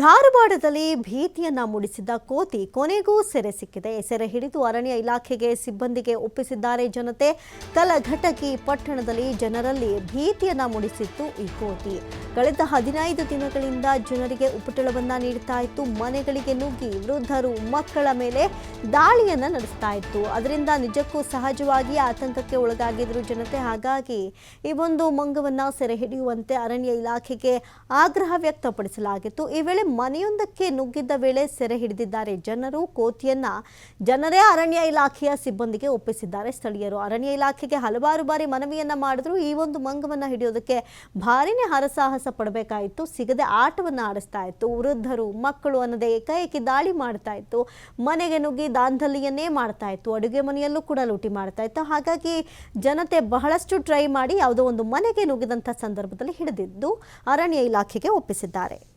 ಧಾರವಾಡದಲ್ಲಿ ಭೀತಿಯನ್ನ ಮೂಡಿಸಿದ್ದ ಕೋತಿ ಕೊನೆಗೂ ಸೆರೆ ಸಿಕ್ಕಿದೆ. ಸೆರೆ ಹಿಡಿದು ಅರಣ್ಯ ಇಲಾಖೆಗೆ ಸಿಬ್ಬಂದಿಗೆ ಒಪ್ಪಿಸಿದ್ದಾರೆ ಜನತೆ. ಕಲಘಟಕಿ ಪಟ್ಟಣದಲ್ಲಿ ಜನರಲ್ಲಿ ಭೀತಿಯನ್ನ ಮೂಡಿಸಿತ್ತು ಈ ಕೋತಿ. ಕಳೆದ ಹದಿನೈದು ದಿನಗಳಿಂದ ಜನರಿಗೆ ಉಪಟಳವನ್ನ ನೀಡ್ತಾ ಇತ್ತು. ಮನೆಗಳಿಗೆ ನುಗ್ಗಿ ವೃದ್ಧರು, ಮಕ್ಕಳ ಮೇಲೆ ದಾಳಿಯನ್ನ ನಡೆಸ್ತಾ ಇತ್ತು. ಅದರಿಂದ ನಿಜಕ್ಕೂ ಸಹಜವಾಗಿ ಆತಂಕಕ್ಕೆ ಒಳಗಾಗಿದ್ರು ಜನತೆ. ಹಾಗಾಗಿ ಈ ಒಂದು ಮಂಗವನ್ನ ಸೆರೆ ಹಿಡಿಯುವಂತೆ ಅರಣ್ಯ ಇಲಾಖೆಗೆ ಆಗ್ರಹ ವ್ಯಕ್ತಪಡಿಸಲಾಗಿತ್ತು. ಈ ವೇಳೆ ಮನೆಯೊಂದಕ್ಕೆ ನುಗ್ಗಿದ್ದ ವೇಳೆ ಸೆರೆ ಹಿಡಿದಿದ್ದಾರೆ. ಜನರು ಕೋತಿಯನ್ನ ಜನರೇ ಅರಣ್ಯ ಇಲಾಖೆಯ ಸಿಬ್ಬಂದಿಗೆ ಒಪ್ಪಿಸಿದ್ದಾರೆ. ಸ್ಥಳೀಯರು ಅರಣ್ಯ ಇಲಾಖೆಗೆ ಹಲವಾರು ಬಾರಿ ಮನವಿಯನ್ನ ಮಾಡಿದ್ರು. ಈ ಒಂದು ಮಂಗವನ್ನ ಹಿಡಿಯೋದಕ್ಕೆ ಭಾರಿನೇ ಹರಸಾಹಸ ಪಡಬೇಕಾಯಿತು. ಸಿಗದೆ ಆಟವನ್ನ ಆಡಿಸ್ತಾ ಇತ್ತು. ವೃದ್ಧರು, ಮಕ್ಕಳು ಅನ್ನದೇ ಏಕಾಏಕಿ ದಾಳಿ ಮಾಡ್ತಾ ಇತ್ತು. ಮನೆಗೆ ನುಗ್ಗಿ ದಾಂಧಲಿಯನ್ನೇ ಮಾಡ್ತಾ ಇತ್ತು. ಅಡುಗೆ ಮನೆಯಲ್ಲೂ ಕೂಡ ಲೂಟಿ ಮಾಡ್ತಾ ಇತ್ತು. ಹಾಗಾಗಿ ಜನತೆ ಬಹಳಷ್ಟು ಟ್ರೈ ಮಾಡಿ ಯಾವುದೋ ಒಂದು ಮನೆಗೆ ನುಗ್ಗಿದಂಥ ಸಂದರ್ಭದಲ್ಲಿ ಹಿಡಿದಿದ್ದು ಅರಣ್ಯ ಇಲಾಖೆಗೆ ಒಪ್ಪಿಸಿದ್ದಾರೆ.